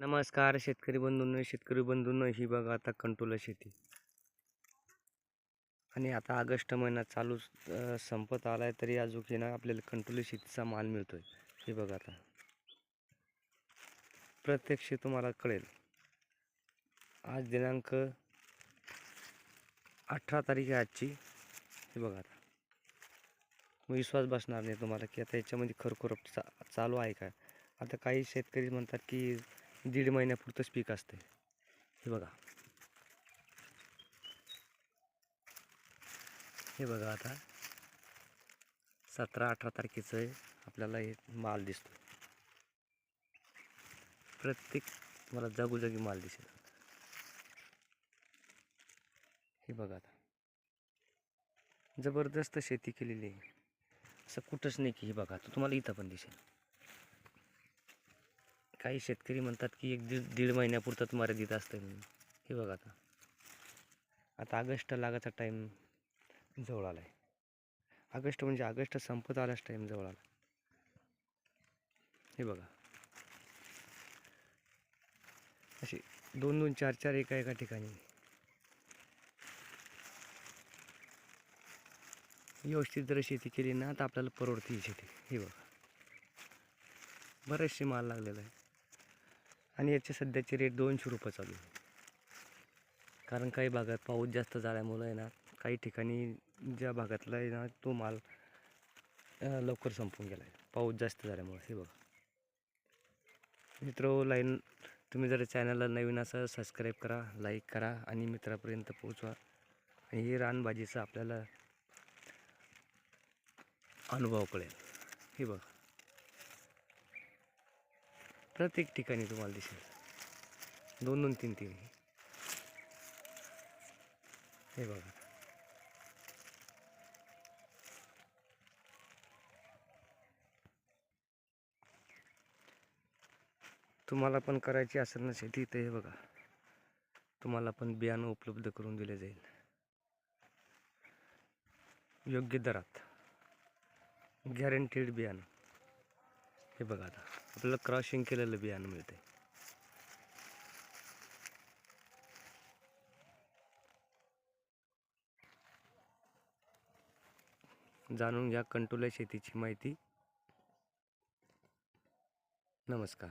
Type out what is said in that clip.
नमस्कार शेतकरी बंधूंनो शेतकरी बंधूंनो ही बघा आता कंटोला शेती. आणि आता ऑगस्ट महिना चालू संपत आला आहे तरी अजून हे ना आपल्याला कंटोला शेतीचा माल मिळतोय. हे बघा आता. प्रत्यक्ष तुम्हाला कळेल. आज दिनांक अठरा तारीख आहे आजची. हे बघा आता. मग विश्वास बसणार नाही तुम्हाला की आता याच्यामध्ये खरोखर चा चालू आहे का? आता काही शेतकरी म्हणतात की दीड महिन्यापुरतंच पीक असते हे बघा. हे बघा आता. सतरा अठरा तारखेचं आपल्याला हे माल दिसतो प्रत्येक मला जागोजागी माल दिसेल. हे बघा आता. जबरदस्त शेती केलेली आहे. असं कुठंच नाही की हे बघा. तो तुम्हाला इथं पण दिसेल. काही शेतकरी म्हणतात की एक दीड दीड महिन्यापुरतंच मर्यादित असतं म्हणून. हे बघा आता. आता ऑगस्ट लागायचा टाईम जवळ आला आहे ऑगस्ट म्हणजे ऑगस्ट संपत आलाच टाईम जवळ आला. हे बघा. असे दोन दोन चार चार एका एका ठिकाणी. व्यवस्थित जर शेती केली ना तर आपल्याला परवडते ही शेती. हे बघा. बरेचसे माल लागलेला आहे आणि याचे सध्याचे रेट दोनशे रुपये चालू आहे. कारण काही भागात पाऊस जास्त झाल्यामुळं आहे ना काही ठिकाणी ज्या भागातला आहे ना तो माल लवकर संपून गेला आहे. पाऊस जास्त झाल्यामुळं हे बघा. मित्र लाईन तुम्ही जर चॅनलला नवीन असं सबस्क्राईब करा लाईक करा आणि मित्रापर्यंत पोहोचवा. आणि हे रानभाजीचं आपल्याला अनुभव कळेल. हे बघा. प्रत्येक ठिकाणी तुम्हाला दिसेल. दोन दोन तीन तीन हे बघा. तुम्हाला पण करायची असेल ना शेती तर हे बघा. तुम्हाला पण बियाणं उपलब्ध करून दिले जाईल. योग्य दरात. गॅरंटीड बियाणं. हे बघा आता. आपल्याला क्रॉसिंग केलेलं बियाणं मिळते जाणून घ्या कंटोल्या शेतीची माहिती. नमस्कार.